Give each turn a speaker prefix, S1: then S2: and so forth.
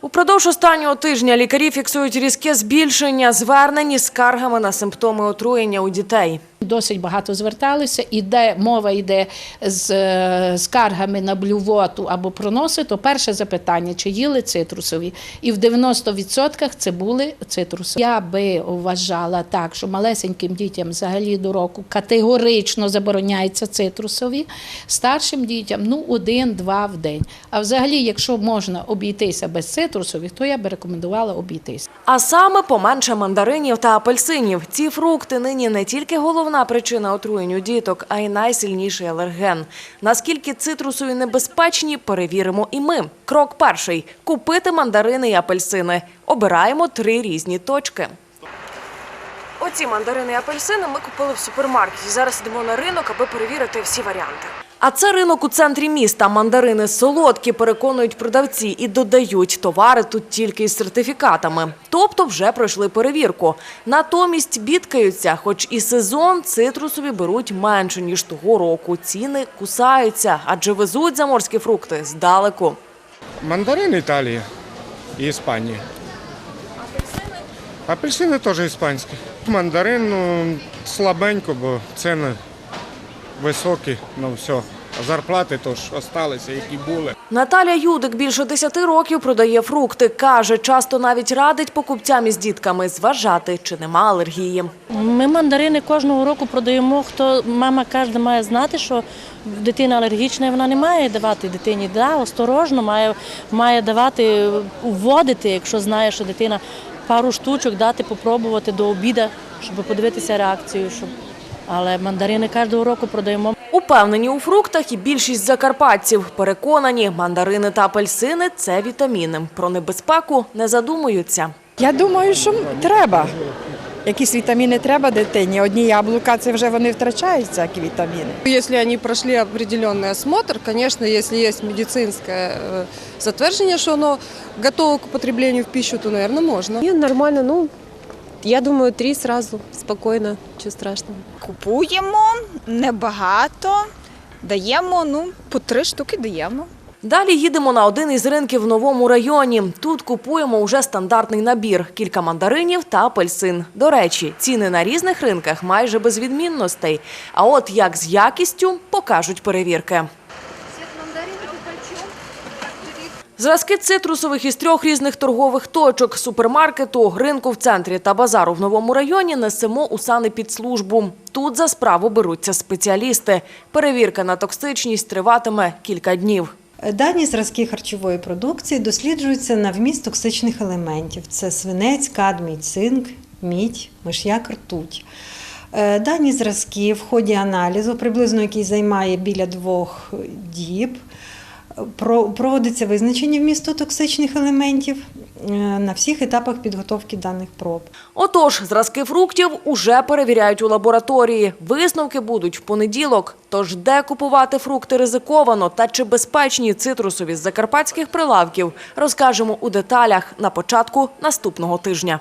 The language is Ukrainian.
S1: Упродовж останнього тижня лікарі фіксують різке збільшення звернень із скаргами на симптоми отруєння у дітей.
S2: Досить багато зверталися, іде мова йде з е, скаргами на блювоту або проноси, то перше запитання, чи їли цитрусові. І в 90% це були цитрусові. Я би вважала так, що малесеньким дітям взагалі до року категорично забороняється цитрусові, старшим дітям ну один-два в день. А взагалі, якщо можна обійтися без цитрусових, то я би рекомендувала обійтися.
S1: А саме поменше мандаринів та апельсинів. Ці фрукти нині не тільки головна причина отруєнь у діток, а й найсильніший алерген. Наскільки цитрусові небезпечні, перевіримо і ми. Крок перший – купити мандарини і апельсини. Обираємо три різні точки. Оці мандарини і апельсини ми купили в супермаркеті. Зараз йдемо на ринок, аби перевірити всі варіанти. А це ринок у центрі міста. Мандарини солодкі, переконують продавці, і додають товари тут тільки із сертифікатами. Тобто вже пройшли перевірку. Натомість бідкаються, хоч і сезон цитрусові беруть менше, ніж того року. Ціни кусаються, адже везуть заморські фрукти здалеку.
S3: Мандарин Італія і Іспанія. Апельсини? Апельсини теж іспанські. Мандарин ну, слабенько, бо ціни високі, ну все. А зарплати теж залишилися, які були.
S1: Наталя Юдик більше 10 років продає фрукти. Каже, часто навіть радить покупцям із дітками зважати, чи нема алергії.
S4: Ми мандарини кожного року продаємо. Хто мама кожна має знати, що дитина алергічна, і вона не має давати дитині. Да, осторожно має, має давати, вводити, якщо знає, що дитина пару штучок дати, попробувати до обіду, щоб подивитися реакцію. Щоб... Але мандарини кожного року продаємо.
S1: Упевнені у фруктах і більшість закарпатців. Переконані, мандарини та апельсини – це вітаміни. Про небезпеку не задумуються.
S5: Я думаю, що треба. Якісь вітаміни треба дитині. Одні яблука, це вже вони втрачають всякі вітаміни.
S6: Если они прошли определенный осмотр, конечно, если есть медицинское э, затверждение, что оно готово к употреблению в пищу, то, наверное, можно.
S7: Ні, нормально, ну я думаю, три сразу, спокійно, нічого страшного.
S8: Купуємо небагато, даємо ну по три штуки даємо.
S1: Далі їдемо на один із ринків в новому районі. Тут купуємо уже стандартний набір – кілька мандаринів та апельсин. До речі, ціни на різних ринках майже без відмінностей. А от як з якістю – покажуть перевірки. Зразки цитрусових із трьох різних торгових точок – супермаркету, ринку в центрі та базару в новому районі несемо у санепідслужбу. Тут за справу беруться спеціалісти. Перевірка на токсичність триватиме кілька днів.
S9: Дані зразки харчової продукції досліджуються на вміст токсичних елементів: це свинець, кадмій, цинк, мідь, миш'як, ртуть. Е, Дані зразки в ході аналізу, приблизно який займає біля двох діб, проводиться визначення вмісту токсичних елементів е, на всіх етапах підготовки даних проб.
S1: Отож, зразки фруктів уже перевіряють у лабораторії. Висновки будуть в понеділок. Тож де купувати фрукти ризиковано та чи безпечні цитрусові з закарпатських прилавків, розкажемо у деталях на початку наступного тижня.